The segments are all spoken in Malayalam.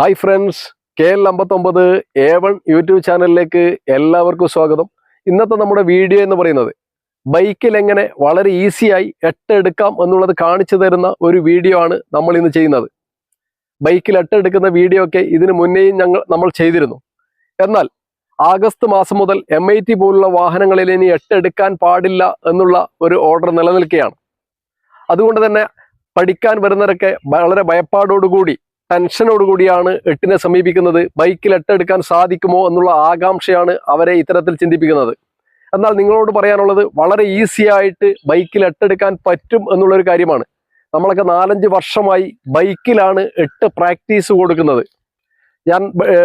ഹായ് ഫ്രണ്ട്സ് കെ എൽ അമ്പത്തൊമ്പത് എ വൺ യൂട്യൂബ് ചാനലിലേക്ക് എല്ലാവർക്കും സ്വാഗതം. ഇന്നത്തെ നമ്മുടെ വീഡിയോ എന്ന് പറയുന്നത് ബൈക്കിൽ എങ്ങനെ വളരെ ഈസിയായി എട്ടെടുക്കാം എന്നുള്ളത് കാണിച്ചു തരുന്ന ഒരു വീഡിയോ ആണ് നമ്മൾ ഇന്ന് ചെയ്യുന്നത്. ബൈക്കിൽ എട്ടെടുക്കുന്ന വീഡിയോ ഒക്കെ ഇതിനു മുന്നേയും ഞങ്ങൾ നമ്മൾ ചെയ്തിരുന്നു. എന്നാൽ ആഗസ്റ്റ് മാസം മുതൽ എം ഐ ടി പോലുള്ള വാഹനങ്ങളിൽ ഇനി എട്ടെടുക്കാൻ പാടില്ല എന്നുള്ള ഒരു ഓർഡർ നിലനിൽക്കുകയാണ്. അതുകൊണ്ട് തന്നെ പഠിക്കാൻ വരുന്നവരൊക്കെ വളരെ ഭയപ്പാടോടുകൂടി ടെൻഷനോടുകൂടിയാണ് എട്ടിനെ സമീപിക്കുന്നത്. ബൈക്കിൽ എട്ടെടുക്കാൻ സാധിക്കുമോ എന്നുള്ള ആകാംക്ഷയാണ് അവരെ ഇത്തരത്തിൽ ചിന്തിപ്പിക്കുന്നത്. എന്നാൽ നിങ്ങളോട് പറയാനുള്ളത് വളരെ ഈസി ആയിട്ട് ബൈക്കിൽ എട്ടെടുക്കാൻ പറ്റും എന്നുള്ളൊരു കാര്യമാണ്. നമ്മളൊക്കെ നാലഞ്ച് വർഷമായി ബൈക്കിലാണ് എട്ട് പ്രാക്ടീസ് കൊടുക്കുന്നത്. ഞാൻ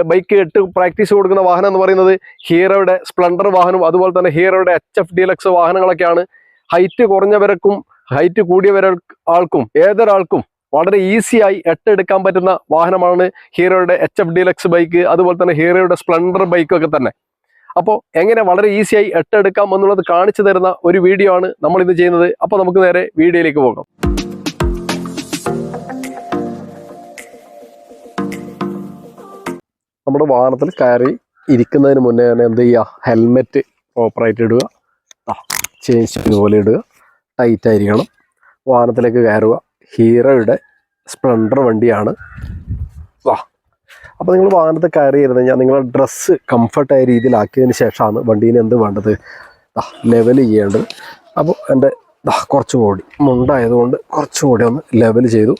ബൈക്ക് എട്ട് പ്രാക്ടീസ് കൊടുക്കുന്ന വാഹനം എന്ന് പറയുന്നത് ഹീറോയുടെ സ്പ്ലണ്ടർ വാഹനം അതുപോലെ തന്നെ ഹീറോയുടെ എച്ച് എഫ് ഡിലക്സ് വാഹനങ്ങളൊക്കെയാണ്. ഹൈറ്റ് കുറഞ്ഞവരക്കും ഹൈറ്റ് കൂടിയവര ആൾക്കും ഏതൊരാൾക്കും വളരെ ഈസിയായി എട്ടെടുക്കാൻ പറ്റുന്ന വാഹനമാണ് ഹീറോയുടെ എച്ച് എഫ് ഡിലക്സ് ബൈക്ക് അതുപോലെ തന്നെ ഹീറോയുടെ സ്പ്ലെൻഡർ ബൈക്കൊക്കെ തന്നെ. അപ്പോൾ എങ്ങനെ വളരെ ഈസിയായി എട്ടെടുക്കാം എന്നുള്ളത് കാണിച്ചു തരുന്ന ഒരു വീഡിയോ ആണ് നമ്മൾ ഇന്ന് ചെയ്യുന്നത്. അപ്പോൾ നമുക്ക് നേരെ വീഡിയോയിലേക്ക് പോകാം. നമ്മുടെ വാഹനത്തിൽ കയറി ഇരിക്കുന്നതിന് മുന്നേ തന്നെ എന്ത് ചെയ്യുക? ഹെൽമെറ്റ് പ്രോപ്പറായിട്ട് ഇടുക. ചേഞ്ച് പോലെ ഇടുക. ടൈറ്റ് ആയിരിക്കണം. വാഹനത്തിലേക്ക് കയറുക. ഹീറോയുടെ സ്പ്ലെൻഡർ വണ്ടിയാണ്. വാ. അപ്പോൾ നിങ്ങൾ വാഹനത്തെ കയറി ഇരുന്ന് കഴിഞ്ഞാൽ നിങ്ങളുടെ ഡ്രസ്സ് കംഫർട്ടായ രീതിയിലാക്കിയതിന് ശേഷമാണ് വണ്ടീനെ എന്ത് വേണ്ടത്? ലെവൽ ചെയ്യേണ്ടത്. അപ്പോൾ എന്റെ കുറച്ച് കൂടി മുണ്ടായതുകൊണ്ട് കുറച്ചും കൂടി ഒന്ന് ലെവൽ ചെയ്തു.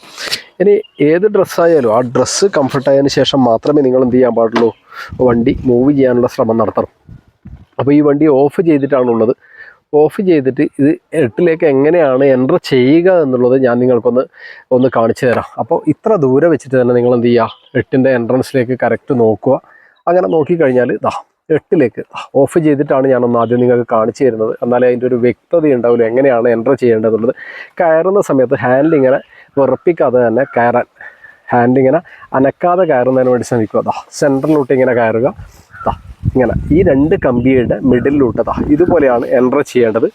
ഇനി ഏത് ഡ്രസ്സായാലും ആ ഡ്രസ്സ് കംഫർട്ടായതിന് ശേഷം മാത്രമേ നിങ്ങൾ എന്ത് ചെയ്യാൻ പാടുള്ളൂ? വണ്ടി മൂവ് ചെയ്യാനുള്ള ശ്രമം നടത്തണം. അപ്പോൾ ഈ വണ്ടി ഓഫ് ചെയ്തിട്ടാണുള്ളത്. ഓഫ് ചെയ്തിട്ട് ഇത് എട്ടിലേക്ക് എങ്ങനെയാണ് എന്റർ ചെയ്യുക എന്നുള്ളത് ഞാൻ നിങ്ങൾക്കൊന്ന് ഒന്ന് കാണിച്ചു തരാം. അപ്പോൾ ഇത്ര ദൂരെ വെച്ചിട്ട് തന്നെ നിങ്ങൾ എന്ത് ചെയ്യുക? എട്ടിന്റെ എൻട്രൻസിലേക്ക് കറക്റ്റ് നോക്കുക. അങ്ങനെ നോക്കിക്കഴിഞ്ഞാൽ ഇതാ എട്ടിലേക്ക് ഓഫ് ചെയ്തിട്ടാണ് ഞാനൊന്ന് ആദ്യം നിങ്ങൾക്ക് കാണിച്ചു തരുന്നത്. എന്നാലേ അതിന്റെ ഒരു വ്യക്തത ഉണ്ടാവില്ല എങ്ങനെയാണ് എന്റർ ചെയ്യേണ്ടതെന്നുള്ളത് കയറുന്ന സമയത്ത് ഹാൻഡിൽ ഇങ്ങനെ വിറപ്പിക്കാതെ തന്നെ കയറാൻ ഹാൻഡിങ്ങനെ അനക്കാതെ കയറുന്നതിന് വേണ്ടി ശ്രമിക്കുക. അതാ സെന്ററിലോട്ട് ഇങ്ങനെ കയറുക. ദാ ഇങ്ങനെ ഈ രണ്ട് കമ്പിയുടെ മിഡിലിലൂട്ട് ദാ ഇതുപോലെയാണ് എൻട്രർ ചെയ്യേണ്ടത്.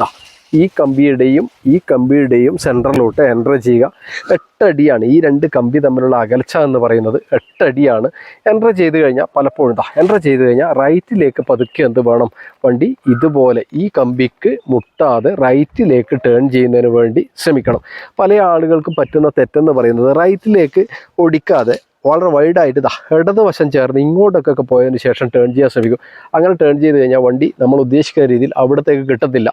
ദാ ഈ കമ്പിയുടെയും ഈ കമ്പിയുടെയും സെന്ററിലോട്ട് എൻട്രർ ചെയ്യുക. എട്ടടിയാണ് ഈ രണ്ട് കമ്പി തമ്മിലുള്ള അകൽച്ച എന്ന് പറയുന്നത്. എട്ടടിയാണ്. എൻട്രർ ചെയ്ത് കഴിഞ്ഞാൽ പലപ്പോഴും ദാ എൻട്രർ ചെയ്ത് കഴിഞ്ഞാൽ റൈറ്റിലേക്ക് പതുക്കെ എന്ത് വേണം? വണ്ടി ഇതുപോലെ ഈ കമ്പിക്ക് മുട്ടാതെ റൈറ്റിലേക്ക് ടേൺ ചെയ്യുന്നതിന് വേണ്ടി ശ്രമിക്കണം. പല ആളുകൾക്കും പറ്റുന്ന തെറ്റെന്ന് പറയുന്നത് റൈറ്റിലേക്ക് ഒടിക്കാതെ വളരെ വൈഡായിട്ട് ഇതാ ഇടതുവശം ചേർന്ന് ഇങ്ങോട്ടൊക്കെ പോയതിന് ശേഷം ടേൺ ചെയ്യാൻ ശ്രമിക്കും. അങ്ങനെ ടേൺ ചെയ്ത് കഴിഞ്ഞാൽ വണ്ടി നമ്മൾ ഉദ്ദേശിക്കുന്ന രീതിയിൽ അവിടത്തേക്ക് കിട്ടത്തില്ല.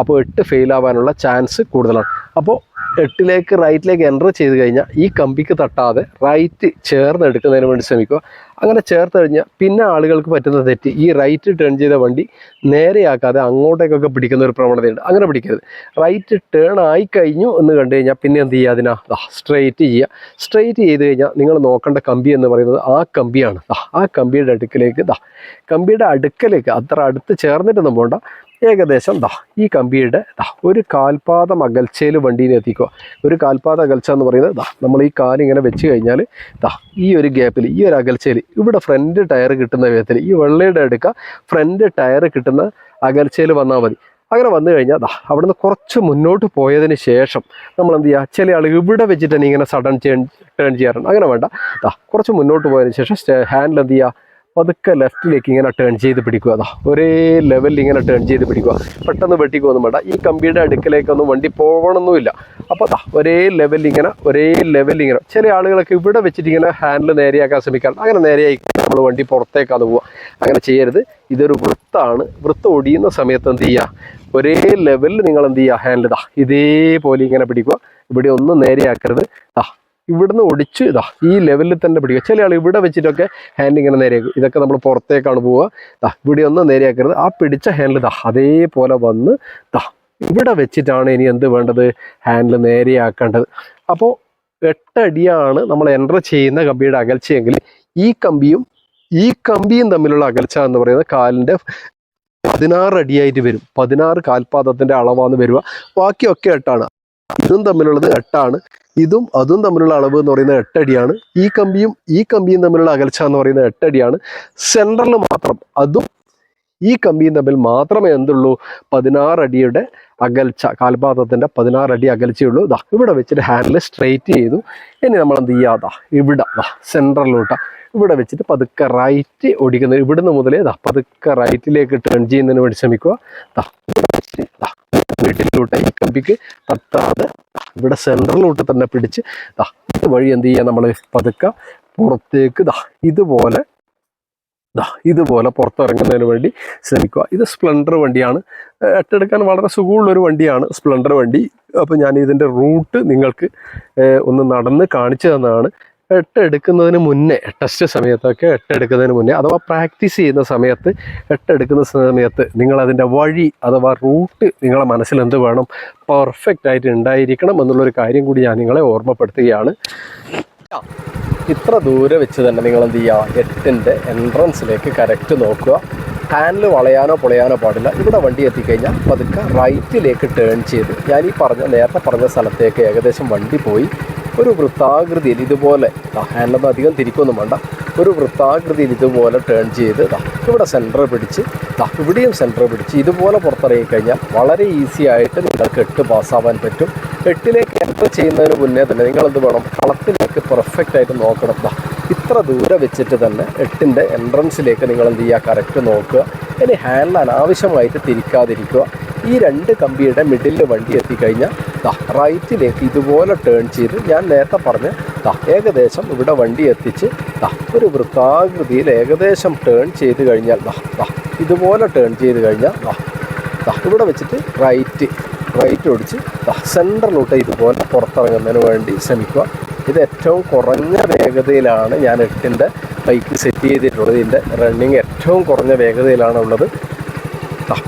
അപ്പോൾ എട്ട് ഫെയിൽ ആവാനുള്ള ചാൻസ് കൂടുതലാണ്. അപ്പോൾ എട്ടിലേക്ക് റൈറ്റിലേക്ക് എന്റർ ചെയ്ത് കഴിഞ്ഞാൽ ഈ കമ്പിക്ക് തട്ടാതെ റൈറ്റ് ചേർന്ന് എടുക്കുന്നതിന് വേണ്ടി ശ്രമിക്കുക. അങ്ങനെ ചേർത്ത് കഴിഞ്ഞാൽ പിന്നെ ആളുകൾക്ക് പറ്റുന്ന തെറ്റ് ഈ റൈറ്റ് ടേൺ ചെയ്ത വണ്ടി നേരെയാക്കാതെ അങ്ങോട്ടേക്കൊക്കെ പിടിക്കുന്ന ഒരു പ്രവണതയുണ്ട്. അങ്ങനെ പിടിക്കരുത്. റൈറ്റ് ടേൺ ആയി കഴിഞ്ഞു എന്ന് കണ്ടു കഴിഞ്ഞാൽ പിന്നെ എന്ത് ചെയ്യുക അതിനാ? സ്ട്രെയിറ്റ് ചെയ്യുക. സ്ട്രെയിറ്റ് ചെയ്ത് കഴിഞ്ഞാൽ നിങ്ങൾ നോക്കേണ്ട കമ്പി എന്ന് പറയുന്നത് ആ കമ്പിയാണ്. ആ കമ്പിയുടെ അടുക്കിലേക്ക് ദാ കമ്പിയുടെ അടുക്കലേക്ക് അത്ര അടുത്ത് ചേർന്നിട്ടൊന്നും പോകണ്ട ഏകദേശം ദാ ഈ കമ്പിയുടെ ദാ ഒരു കാൽപാദം അകൽച്ചയിൽ വണ്ടീനെ എത്തിക്കുക. ഒരു കാൽപാദ അകൽച്ച എന്ന് പറയുന്നത് ദാ നമ്മൾ ഈ കാലിങ്ങനെ വെച്ച് കഴിഞ്ഞാൽ ദാ ഈ ഒരു ഗ്യാപ്പിൽ ഈ ഒരു അകൽച്ചയിൽ ഇവിടെ ഫ്രണ്ട് ടയർ കിട്ടുന്ന വിധത്തിൽ ഈ വെള്ളയുടെ അടുക്ക ഫ്രണ്ട് ടയർ കിട്ടുന്ന അകൽച്ചയിൽ വന്നാൽ മതി. അങ്ങനെ വന്നു കഴിഞ്ഞാൽ ദാ അവിടുന്ന് കുറച്ച് മുന്നോട്ട് പോയതിന് ശേഷം നമ്മൾ എന്ത് ചെയ്യുക? ചില ആൾ ഇവിടെ വെച്ചിട്ട് തന്നെ ഇങ്ങനെ സഡൻ ടേൺ ടേൺ ചെയ്യാറുണ്ട്. അങ്ങനെ വേണ്ട. ദാ കുറച്ച് മുന്നോട്ട് പോയതിന് ശേഷം ഹാൻഡിൽ എന്ത് ചെയ്യുക? പതുക്കെ ലെഫ്റ്റിലേക്ക് ഇങ്ങനെ ടേൺ ചെയ്ത് പിടിക്കുക അതാ ഒരേ ലെവലിൽ ഇങ്ങനെ ടേൺ ചെയ്ത് പിടിക്കുക. പെട്ടെന്ന് വെട്ടിക്കൊന്നും വേണ്ട. ഈ കമ്പിയുടെ അടുക്കലേക്കൊന്നും വണ്ടി പോകണമെന്നുമില്ല അപ്പോൾ അതാ ഒരേ ലെവലിൽ ഇങ്ങനെ ഒരേ ലെവലിൽ ഇങ്ങനെ. ചില ആളുകളൊക്കെ ഇവിടെ വെച്ചിട്ട് ഇങ്ങനെ ഹാൻഡിൽ നേരെയാക്കാൻ ശ്രമിക്കാറുണ്ട്. അങ്ങനെ നേരെയായി നമ്മൾ വണ്ടി പുറത്തേക്കാതെ പോവുക. അങ്ങനെ ചെയ്യരുത്. ഇതൊരു വൃത്താണ്. വൃത്തം ഒടിയുന്ന സമയത്ത് എന്ത് ചെയ്യുക? ഒരേ ലെവലിൽ നിങ്ങൾ എന്ത് ചെയ്യുക? ഹാൻഡിൽ ഇതാ ഇതേപോലെ ഇങ്ങനെ പിടിക്കുക. ഇവിടെ ഒന്നും നേരെയാക്കരുത്. ആ ഇവിടുന്ന് ഒടിച്ച് ഇതാ ഈ ലെവലിൽ തന്നെ പിടിക്കുക. ചില ആൾ ഇവിടെ വെച്ചിട്ടൊക്കെ ഹാൻഡ് ഇങ്ങനെ നേരെയാക്കും ഇതൊക്കെ നമ്മൾ പുറത്തേക്കാണ് പോവുക. ദാ ഇവിടെ ഒന്ന് നേരെയാക്കരുത്. ആ പിടിച്ച ഹാൻഡിൽ ദാ അതേപോലെ വന്ന് ദാ ഇവിടെ വെച്ചിട്ടാണ് ഇനി എന്ത് വേണ്ടത്? ഹാൻഡിൽ നേരെയാക്കേണ്ടത്. അപ്പോൾ എട്ടടിയാണ് നമ്മൾ എന്റർ ചെയ്യുന്ന കമ്പിയുടെ അകൽച്ചയെങ്കിൽ ഈ കമ്പിയും ഈ കമ്പിയും തമ്മിലുള്ള അകൽച്ച എന്ന് പറയുന്നത് കാലിന്റെ പതിനാറ് അടിയായിട്ട് വരും. പതിനാറ് കാൽപാദത്തിന്റെ അളവാന്ന് വരിക. ബാക്കിയൊക്കെ എട്ടാണ്. ഇതും തമ്മിലുള്ളത് എട്ടാണ്. ഇതും അതും തമ്മിലുള്ള അളവ് എന്ന് പറയുന്നത് എട്ടടിയാണ്. ഈ കമ്പിയും ഈ കമ്പിയും തമ്മിലുള്ള അകൽച്ച എന്ന് പറയുന്നത് എട്ടടിയാണ്. സെന്ററിൽ മാത്രം അതും ഈ കമ്പിയും തമ്മിൽ മാത്രമേ എന്തുള്ളൂ? പതിനാറടിയുടെ അകൽച്ച കാൽപാദത്തിന്റെ പതിനാറടി അകൽച്ചയുള്ളൂ. ഇതാ ഇവിടെ വെച്ചിട്ട് ഹാൻഡിൽ സ്ട്രെയിറ്റ് ചെയ്തു. ഇനി നമ്മൾ എന്ത് ചെയ്യാതാ ഇവിടെ ദാ ഇവിടെ വെച്ചിട്ട് പതുക്കെ റൈറ്റ് ഓടിക്കുന്നത്. ഇവിടുന്ന് മുതലേ പതുക്കെ റൈറ്റിലേക്ക് ടേൺ ചെയ്യുന്നതിന് വേണ്ടി ശ്രമിക്കുക. ഇവിടെ കമ്പിക്ക് തട്ടാതെ ഇവിടെ സെന്ററിലോട്ട് തന്നെ പിടിച്ച് ദാ ഇത് വഴി എന്ത് ചെയ്യുക നമ്മൾ പതുക്കെ പുറത്തേക്ക് ദാ ഇതുപോലെ ദാ ഇതുപോലെ പുറത്തിറങ്ങുന്നതിന് വേണ്ടി ശ്രമിക്കുക. ഇത് സ്പ്ലെൻഡർ വണ്ടിയാണ്. എട്ടെടുക്കാൻ വളരെ സുഖമുള്ളൊരു വണ്ടിയാണ് സ്പ്ലെൻഡർ വണ്ടി. അപ്പോൾ ഞാൻ ഇതിന്റെ റൂട്ട് നിങ്ങൾക്ക് ഒന്ന് നടന്ന് കാണിച്ചു തന്നതാണ്. എട്ട് എടുക്കുന്നതിന് മുന്നേ ടെസ്റ്റ് സമയത്തൊക്കെ എട്ട് എടുക്കുന്നതിന് മുന്നേ അഥവാ പ്രാക്ടീസ് ചെയ്യുന്ന സമയത്ത് എട്ട് എടുക്കുന്ന സമയത്ത് നിങ്ങളതിന്റെ വഴി അഥവാ റൂട്ട് നിങ്ങളെ മനസ്സിൽ എന്ത് വേണം പെർഫെക്റ്റ് ആയിട്ട് ഉണ്ടായിരിക്കണം എന്നുള്ളൊരു കാര്യം കൂടി ഞാൻ നിങ്ങളെ ഓർമ്മപ്പെടുത്തുകയാണ്. ഇത്ര ദൂരെ വെച്ച് തന്നെ നിങ്ങൾ എന്ത് ചെയ്യുക? എട്ടിന്റെ എൻട്രൻസിലേക്ക് കറക്റ്റ് നോക്കുക. ഹാൻഡിൽ വളയാനോ പൊളയാനോ പാടില്ല. ഇവിടെ വണ്ടി എത്തിക്കഴിഞ്ഞാൽ പതുക്കെ റൈറ്റിലേക്ക് ടേൺ ചെയ്ത് ഞാൻ ഈ പറഞ്ഞ നേരത്തെ പറഞ്ഞ സ്ഥലത്തേക്ക് ഏകദേശം വണ്ടി പോയി. ഒരു വൃത്താകൃതിയിൽ ഇതുപോലെ ഹാൻഡിലൊന്നും അധികം തിരിക്കൊന്നും വേണ്ട. ഒരു വൃത്താകൃതിയിൽ ഇതുപോലെ ടേൺ ചെയ്ത് ഇവിടെ സെന്റർ പിടിച്ച് ഇവിടെയും സെന്റർ പിടിച്ച് ഇതുപോലെ പുറത്തിറങ്ങി കഴിഞ്ഞാൽ വളരെ ഈസി ആയിട്ട് നിങ്ങൾക്ക് എട്ട് പാസ്സാവാൻ പറ്റും. എട്ടിലേക്ക് എന്റർ ചെയ്യുന്നതിന് മുന്നേ തന്നെ നിങ്ങളെന്ത് വേണം? കളത്തിലേക്ക് പെർഫെക്റ്റ് ആയിട്ട് നോക്കണം. ഇത്ര ദൂരെ വെച്ചിട്ട് തന്നെ എട്ടിന്റെ എൻട്രൻസിലേക്ക് നിങ്ങൾ എന്ത് ചെയ്യുക? കറക്റ്റ് നോക്കുക. ഇനി ഹാൻഡിൽ അനാവശ്യമായിട്ട് തിരിക്കാതിരിക്കുക. ഈ രണ്ട് കമ്പിയുടെ മിഡിലിൽ വണ്ടി എത്തിക്കഴിഞ്ഞാൽ ദാ റൈറ്റിലേക്ക് ഇതുപോലെ ടേൺ ചെയ്ത് ഞാൻ നേരത്തെ പറഞ്ഞ ദാ ഏകദേശം ഇവിടെ വണ്ടി എത്തിച്ച് ദാ ഒരു വൃത്താകൃതിയിൽ ഏകദേശം ടേൺ ചെയ്ത് കഴിഞ്ഞാൽ ദാ ദാ ഇതുപോലെ ടേൺ ചെയ്ത് കഴിഞ്ഞാൽ ദാ ദാ ഇവിടെ വെച്ചിട്ട് റൈറ്റ് റൈറ്റ് ഓടിച്ച് ദാ സെന്ററിലോട്ട് ഇതുപോലെ പുറത്തിറങ്ങുന്നതിന് വേണ്ടി ശ്രമിക്കുക. ഇത് ഏറ്റവും കുറഞ്ഞ വേഗതയിലാണ് ഞാൻ എട്ടിന്റെ ബൈക്ക് സെറ്റ് ചെയ്തിട്ടുള്ളത്. ഇതിന്റെ റണ്ണിങ് ഏറ്റവും കുറഞ്ഞ വേഗതയിലാണ് ഉള്ളത്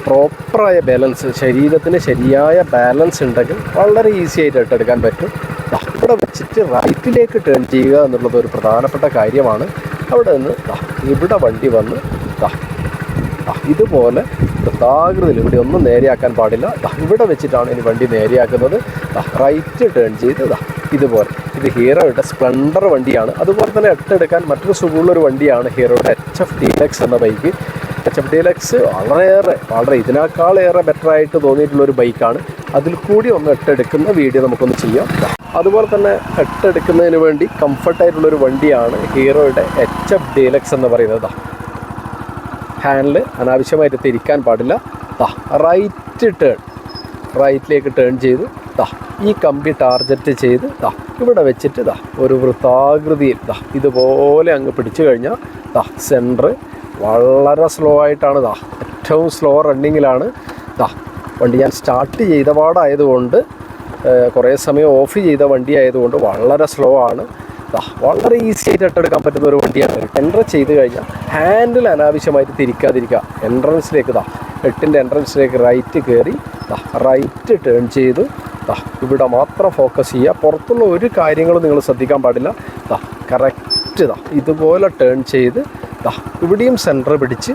പ്രോപ്പറായ ബാലൻസ് ശരീരത്തിന് ശരിയായ ബാലൻസ് ഉണ്ടെങ്കിൽ വളരെ ഈസി ആയിട്ട് ഏറ്റെടുക്കാൻ പറ്റും. ദാ ഇവിടെ വെച്ചിട്ട് റൈറ്റിലേക്ക് ടേൺ ചെയ്യുക എന്നുള്ളത് ഒരു പ്രധാനപ്പെട്ട കാര്യമാണ്. അവിടെ നിന്ന് ഇവിടെ വണ്ടി വന്ന് ഇതുപോലെ വൃത്താകൃതിയിൽ ഇവിടെ ഒന്നും നേരെയാക്കാൻ പാടില്ല. ഇവിടെ വെച്ചിട്ടാണ് ഇനി വണ്ടി നേരെയാക്കുന്നത്. റൈറ്റ് ടേൺ ചെയ്ത് ഇതുപോലെ. ഇത് ഹീറോയുടെ സ്പ്ലെൻഡർ വണ്ടിയാണ്. അതുപോലെ തന്നെ എട്ടെടുക്കാൻ മറ്റൊരു സുഖമുള്ളൊരു വണ്ടിയാണ് ഹീറോയുടെ എച്ച് എഫ് ഡി എക്സ് എന്ന ബൈക്ക് എച്ച് എഫ് ഡീലക്സ് വളരെയേറെ വളരെ ഇതിനേക്കാളേറെ ബെറ്റർ ആയിട്ട് തോന്നിയിട്ടുള്ള ഒരു ബൈക്കാണ് അതിൽ കൂടി ഒന്ന് എട്ടെടുക്കുന്ന വീഡിയോ നമുക്കൊന്ന് ചെയ്യാം. അതുപോലെ തന്നെ എട്ടെടുക്കുന്നതിന് വേണ്ടി കംഫർട്ടായിട്ടുള്ളൊരു വണ്ടിയാണ് ഹീറോയുടെ എച്ച് എഫ് ഡീലക്സ് എന്ന് പറയുന്നത് ഹാൻഡിൽ അനാവശ്യമായിട്ട് തിരിക്കാൻ പാടില്ല. താ റൈറ്റ് ടേൺ റൈറ്റിലേക്ക് ടേൺ ചെയ്ത് താ ഈ കമ്പി ടാർഗറ്റ് ചെയ്ത് താ ഇവിടെ വെച്ചിട്ട് താ ഒരു വൃത്താകൃതിയിൽ താ ഇതുപോലെ അങ്ങ് പിടിച്ചു കഴിഞ്ഞാൽ താ സെന്റർ വളരെ സ്ലോ ആയിട്ടാണ് ഇതാ ഏറ്റവും സ്ലോ റണ്ണിങ്ങിലാണ് ഇതാ വണ്ടി ഞാൻ സ്റ്റാർട്ട് ചെയ്ത പാടായതുകൊണ്ട് കുറേ സമയം ഓഫ് ചെയ്ത വണ്ടി ആയതുകൊണ്ട് വളരെ സ്ലോ ആണ്. വളരെ ഈസി ആയിട്ട് എട്ടെടുക്കാൻ പറ്റുന്ന ഒരു വണ്ടിയാണ് എന്റർ ചെയ്ത് കഴിഞ്ഞാൽ ഹാൻഡിൽ അനാവശ്യമായിട്ട് തിരിക്കാതിരിക്കുക. എൻട്രൻസിലേക്ക് ഇതാ എട്ടിന്റെ എൻട്രൻസിലേക്ക് റൈറ്റ് കയറി റൈറ്റ് ടേൺ ചെയ്ത് ഇവിടെ മാത്രം ഫോക്കസ് ചെയ്യുക. പുറത്തുള്ള ഒരു കാര്യങ്ങളും നിങ്ങൾ ശ്രദ്ധിക്കാൻ പാടില്ല. ദാ കറക്റ്റ് ദാ ഇതുപോലെ ടേൺ ചെയ്ത് ദാ ഇവിടെയും സെന്റർ പിടിച്ച്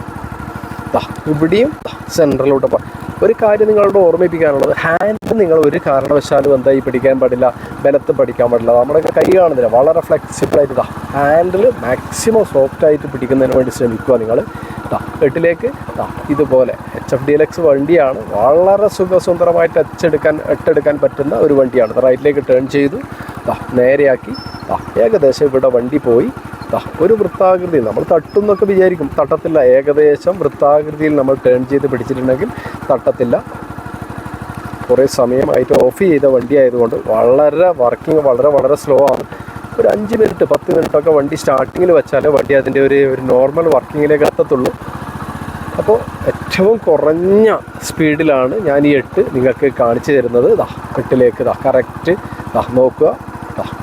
ദാ ഇവിടെയും സെന്ററിലോട്ട് ഒരു കാര്യം നിങ്ങളോട് ഓർമ്മിപ്പിക്കാനുള്ളത്. ഹാൻഡ് നിങ്ങൾ ഒരു കാരണവശാലും എന്തായി പിടിക്കാൻ പാടില്ല ബലത്ത് പഠിക്കാൻ പാടില്ല. നമ്മുടെ കൈ കാണുന്നില്ല. വളരെ ഫ്ലെക്സിബിൾ ആയിട്ട് ദാ ഹാൻഡിൽ മാക്സിമം സോഫ്റ്റ് ആയിട്ട് പിടിക്കുന്നതിന് വേണ്ടി ശ്രമിക്കുക നിങ്ങൾ ദാ എട്ടിലേക്ക് ദാ ഇതുപോലെ. H F D L X വണ്ടിയാണ്. വളരെ സുഖസുന്ദരമായിട്ട് എച്ചെടുക്കാൻ എട്ടെടുക്കാൻ പറ്റുന്ന ഒരു വണ്ടിയാണ്. റൈറ്റിലേക്ക് ടേൺ ചെയ്തു ദാ നേരെയാക്കി ഏകദേശം ഇവിടെ വണ്ടി പോയി. ഒരു വൃത്താകൃതിയിൽ നമ്മൾ തട്ടുന്നൊക്കെ വിചാരിക്കും. തട്ടത്തില്ല ഏകദേശം വൃത്താകൃതിയിൽ നമ്മൾ ടേൺ ചെയ്ത് പിടിച്ചിട്ടുണ്ടെങ്കിൽ തട്ടത്തില്ല. കുറേ സമയമായിട്ട് ഓഫ് ചെയ്ത വണ്ടി ആയതുകൊണ്ട് വളരെ വർക്കിംഗ് വളരെ വളരെ സ്ലോ ആണ്. ഒരു അഞ്ച് മിനിറ്റ് പത്ത് മിനിറ്റൊക്കെ വണ്ടി സ്റ്റാർട്ടിങ്ങിൽ വെച്ചാലേ വണ്ടി അതിന്റെ ഒരു ഒരു നോർമൽ വർക്കിങ്ങിലേക്ക് എത്തത്തുള്ളൂ. അപ്പോൾ ഏറ്റവും കുറഞ്ഞ സ്പീഡിലാണ് ഞാൻ ഈ എട്ട് നിങ്ങൾക്ക് കാണിച്ചു തരുന്നത്. ദാ എട്ടിലേക്ക് ദാ കറക്റ്റ് ദാ നോക്കുക.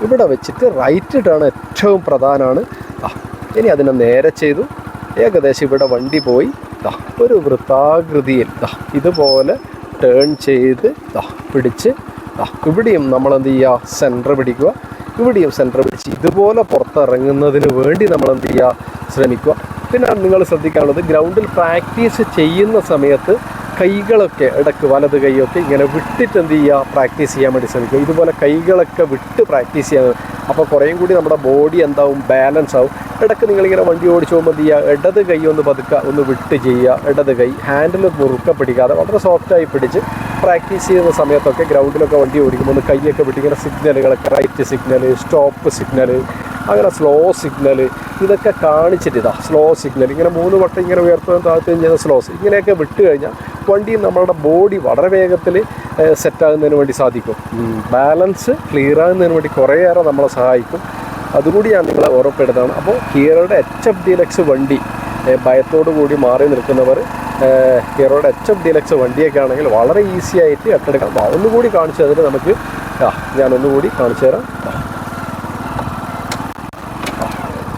ഇവിടെ വെച്ചിട്ട് റൈറ്റ് ടേൺ ഏറ്റവും പ്രധാനമാണ് ഇനി അതിനെ നേരെ ചെയ്തു. ഏകദേശം ഇവിടെ വണ്ടി പോയി. ദാ ഒരു വൃത്താകൃതിയിൽ ദാ ഇതുപോലെ ടേൺ ചെയ്ത് ദാ പിടിച്ച് ദാ ഇവിടെയും നമ്മൾ എന്ത് ചെയ്യുക? സെന്റർ പിടിക്കുക. ഇവിടെയും സെന്റർ പിടിച്ച് ഇതുപോലെ പുറത്തിറങ്ങുന്നതിന് വേണ്ടി നമ്മൾ എന്ത് ചെയ്യുക? ശ്രമിക്കുക. പിന്നെ നിങ്ങൾ ശ്രദ്ധിക്കാനുള്ളത് ഗ്രൗണ്ടിൽ പ്രാക്ടീസ് ചെയ്യുന്ന സമയത്ത് കൈകളൊക്കെ ഇടയ്ക്ക് വലത് കൈയൊക്കെ ഇങ്ങനെ വിട്ടിട്ട് എന്ത് ചെയ്യുക? പ്രാക്ടീസ് ചെയ്യാൻ വേണ്ടി ശ്രമിക്കുക. ഇതുപോലെ കൈകളൊക്കെ വിട്ട് പ്രാക്ടീസ് ചെയ്യാൻ അപ്പോൾ കുറേയും കൂടി നമ്മുടെ ബോഡി എന്താവും? ബാലൻസ് ആവും. ഇടയ്ക്ക് നിങ്ങളിങ്ങനെ വണ്ടി ഓടിച്ച് പോകുമ്പോൾ എന്ത് ചെയ്യുക? ഇടത് കൈ ഒന്ന് പതുക്കുക ഒന്ന് വിട്ട് ചെയ്യുക. ഇടത് കൈ ഹാൻഡിൽ മുറുക്ക പിടിക്കാതെ വളരെ സോഫ്റ്റായി പിടിച്ച് പ്രാക്ടീസ് ചെയ്യുന്ന സമയത്തൊക്കെ ഗ്രൗണ്ടിലൊക്കെ വണ്ടി ഓടിക്കുമ്പോൾ ഒന്ന് കൈയൊക്കെ വിട്ട് ഇങ്ങനെ സിഗ്നലുകളൊക്കെ റൈറ്റ് സിഗ്നൽ സ്റ്റോപ്പ് സിഗ്നൽ അങ്ങനെ സ്ലോ സിഗ്നൽ ഇതൊക്കെ കാണിച്ചിട്ട് ഇതാ സ്ലോ സിഗ്നൽ ഇങ്ങനെ മൂന്ന് വട്ടം ഇങ്ങനെ ഉയർത്തുകയും താഴ്ത്തുകയും ചെയ്യുന്ന സ്ലോ ഇങ്ങനെയൊക്കെ വിട്ട് കഴിഞ്ഞാൽ വണ്ടി നമ്മളുടെ ബോഡി വളരെ വേഗത്തിൽ സെറ്റാകുന്നതിന് വേണ്ടി സാധിക്കും. ബാലൻസ് ക്ലിയർ ആകുന്നതിന് വേണ്ടി കുറേയേറെ നമ്മളെ സഹായിക്കും. അതുകൂടി ഞാൻ നിങ്ങളെ ഓർമ്മപ്പെടുന്നതാണ് അപ്പോൾ ഹീറോയുടെ എച്ച് എഫ് ഡിലക്സ് വണ്ടി ഭയത്തോടു കൂടി മാറി നിൽക്കുന്നവർ ഹീറോയുടെ എച്ച് എഫ് ഡിലക്സ് വണ്ടിയൊക്കെ ആണെങ്കിൽ വളരെ ഈസി ആയിട്ട് എട്ടെടുക്കാം അപ്പോൾ ഒന്നുകൂടി കാണിച്ചു തന്നിട്ട് നമുക്ക് ഞാൻ ഒന്നുകൂടി കാണിച്ചു തരാം.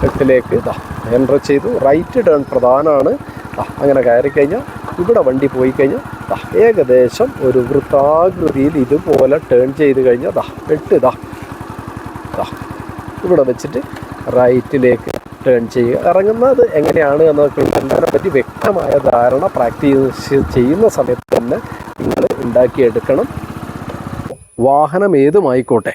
എട്ടിലേക്ക് ഇതാ എന്റർ ചെയ്തു. റൈറ്റ് ടേൺ പ്രധാനമാണ് അങ്ങനെ കയറി കഴിഞ്ഞാൽ ഇവിടെ വണ്ടി പോയി കഴിഞ്ഞാൽ ഏകദേശം ഒരു വൃത്താകൃതിയിൽ ഇതുപോലെ ടേൺ ചെയ്ത് കഴിഞ്ഞാൽ ദാ എട്ട് ദാ ദാ ഇവിടെ വെച്ചിട്ട് റൈറ്റിലേക്ക് ടേൺ ചെയ്യുക. ഇറങ്ങുന്നത് എങ്ങനെയാണ് എന്നൊക്കെ എന്നതിനെ പറ്റി വ്യക്തമായ ധാരണ പ്രാക്ടീസ് ചെയ്യുന്ന സമയത്ത് തന്നെ നിങ്ങൾ ഉണ്ടാക്കിയെടുക്കണം. വാഹനം ഏതുമായിക്കോട്ടെ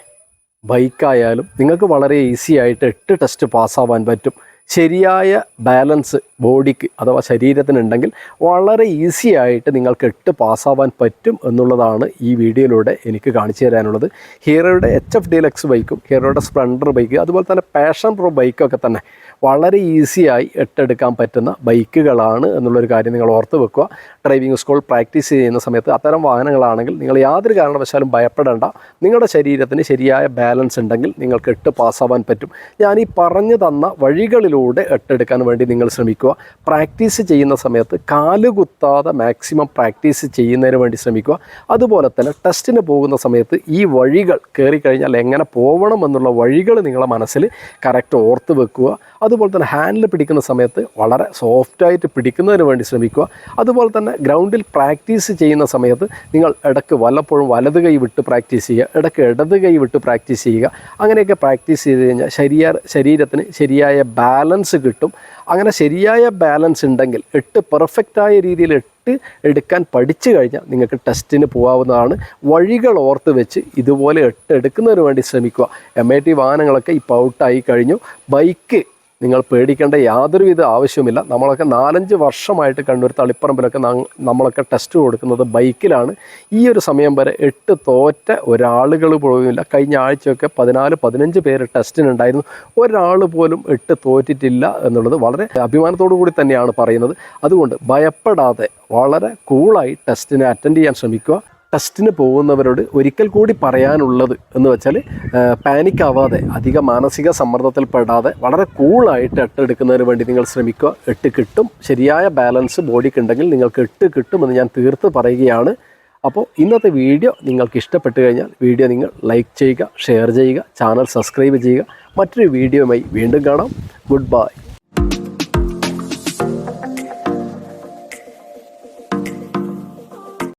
ബൈക്കായാലും നിങ്ങൾക്ക് വളരെ ഈസി ആയിട്ട് എട്ട് ടെസ്റ്റ് പാസ്സാവാൻ പറ്റും. ശരിയായ ബാലൻസ് ബോഡിക്ക് അഥവാ ശരീരത്തിനുണ്ടെങ്കിൽ വളരെ ഈസി ആയിട്ട് നിങ്ങൾക്ക് എട്ട് പാസ്സാവാൻ പറ്റും എന്നുള്ളതാണ് ഈ വീഡിയോയിലൂടെ എനിക്ക് കാണിച്ചു തരാനുള്ളത്. ഹീറോയുടെ എച്ച് എഫ് ഡിലക്സ് ബൈക്കും ഹീറോയുടെ സ്പ്ലണ്ടർ ബൈക്ക് അതുപോലെ തന്നെ പാഷൻ പ്രോ ബൈക്കൊക്കെ തന്നെ വളരെ ഈസിയായി എട്ടെടുക്കാൻ പറ്റുന്ന ബൈക്കുകളാണ് എന്നുള്ളൊരു കാര്യം നിങ്ങൾ ഓർത്ത് വെക്കുക. ഡ്രൈവിംഗ് സ്കൂൾ പ്രാക്ടീസ് ചെയ്യുന്ന സമയത്ത് അത്തരം വാഹനങ്ങളാണെങ്കിൽ നിങ്ങൾ യാതൊരു കാരണവശാലും ഭയപ്പെടേണ്ട. നിങ്ങളുടെ ശരീരത്തിന് ശരിയായ ബാലൻസ് ഉണ്ടെങ്കിൽ നിങ്ങൾക്ക് എട്ട് പാസ്സാവാൻ പറ്റും. ഞാൻ ഈ പറഞ്ഞു തന്ന വഴികളിലൂടെ എട്ടെടുക്കാൻ വേണ്ടി നിങ്ങൾ ശ്രമിക്കുക. പ്രാക്ടീസ് ചെയ്യുന്ന സമയത്ത് കാൽ കുത്താതെ മാക്സിമം പ്രാക്ടീസ് ചെയ്യുന്നതിന് വേണ്ടി ശ്രമിക്കുക. അതുപോലെ തന്നെ ടെസ്റ്റിന് പോകുന്ന സമയത്ത് ഈ വഴികൾ കയറി കഴിഞ്ഞാൽ എങ്ങനെ പോകണം എന്നുള്ള വഴികൾ നിങ്ങളുടെ മനസ്സിൽ കറക്റ്റ് ഓർത്ത് വെക്കുക. അതുപോലെ തന്നെ ഹാൻഡിൽ പിടിക്കുന്ന സമയത്ത് വളരെ സോഫ്റ്റായിട്ട് പിടിക്കുന്നതിന് വേണ്ടി ശ്രമിക്കുക. അതുപോലെ തന്നെ ഗ്രൗണ്ടിൽ പ്രാക്ടീസ് ചെയ്യുന്ന സമയത്ത് നിങ്ങൾ ഇടയ്ക്ക് വല്ലപ്പോഴും വലത് കൈ വിട്ട് പ്രാക്ടീസ് ചെയ്യുക ഇടയ്ക്ക് ഇടത് കൈ വിട്ട് പ്രാക്ടീസ് ചെയ്യുക. അങ്ങനെയൊക്കെ പ്രാക്ടീസ് ചെയ്ത് കഴിഞ്ഞാൽ ശരിയ ശരീരത്തിന് ശരിയായ ബാലൻസ് കിട്ടും. അങ്ങനെ ശരിയായ ബാലൻസ് ഉണ്ടെങ്കിൽ എട്ട് പെർഫെക്റ്റായ രീതിയിൽ എട്ട് എടുക്കാൻ പഠിച്ചു കഴിഞ്ഞാൽ നിങ്ങൾക്ക് ടെസ്റ്റിന് പോകാവുന്നതാണ് വഴികൾ ഓർത്ത് വെച്ച് ഇതുപോലെ എട്ട് എടുക്കുന്നതിന് വേണ്ടി ശ്രമിക്കുക. എം ഐ ടി വാഹനങ്ങളൊക്കെ ഇപ്പോൾ ഔട്ടായി കഴിഞ്ഞു. ബൈക്ക് നിങ്ങൾ പേടിക്കേണ്ട യാതൊരുവിധ ആവശ്യവുമില്ല. നമ്മളൊക്കെ നാലഞ്ച് വർഷമായിട്ട് കണ്ണൂർ തളിപ്പറമ്പിലൊക്കെ നമ്മളൊക്കെ ടെസ്റ്റ് കൊടുക്കുന്നത് ബൈക്കിലാണ്. ഈ ഒരു സമയം വരെ എട്ട് തോറ്റ ഒരാളുകൾ പോലുമില്ല. കഴിഞ്ഞ ആഴ്ചയൊക്കെ പതിനാല് പതിനഞ്ച് പേര് ടെസ്റ്റിനുണ്ടായിരുന്നു. ഒരാൾ പോലും എട്ട് തോറ്റിട്ടില്ല എന്നുള്ളത് വളരെ അഭിമാനത്തോടു കൂടി തന്നെയാണ് പറയുന്നത്. അതുകൊണ്ട് ഭയപ്പെടാതെ വളരെ കൂളായി ടെസ്റ്റിനെ അറ്റൻഡ് ചെയ്യാൻ ശ്രമിക്കുക. ടെസ്റ്റിന് പോകുന്നവരോട് ഒരിക്കൽ കൂടി പറയാനുള്ളത് എന്ന് വെച്ചാൽ പാനിക് ആവാതെ അധിക മാനസിക സമ്മർദ്ദത്തിൽ പെടാതെ വളരെ കൂളായിട്ട് എട്ട് എടുക്കുന്നതിന് വേണ്ടി നിങ്ങൾ ശ്രമിക്കുക. എട്ട് കിട്ടും. ശരിയായ ബാലൻസ് ബോഡിക്ക് ഉണ്ടെങ്കിൽ നിങ്ങൾക്ക് എട്ട് കിട്ടുമെന്ന് ഞാൻ തീർത്ത് പറയുകയാണ്. അപ്പോൾ ഇന്നത്തെ വീഡിയോ നിങ്ങൾക്ക് ഇഷ്ടപ്പെട്ട് കഴിഞ്ഞാൽ വീഡിയോ നിങ്ങൾ ലൈക്ക് ചെയ്യുക ഷെയർ ചെയ്യുക ചാനൽ സബ്സ്ക്രൈബ് ചെയ്യുക. മറ്റൊരു വീഡിയോയുമായി വീണ്ടും കാണാം. Good bye.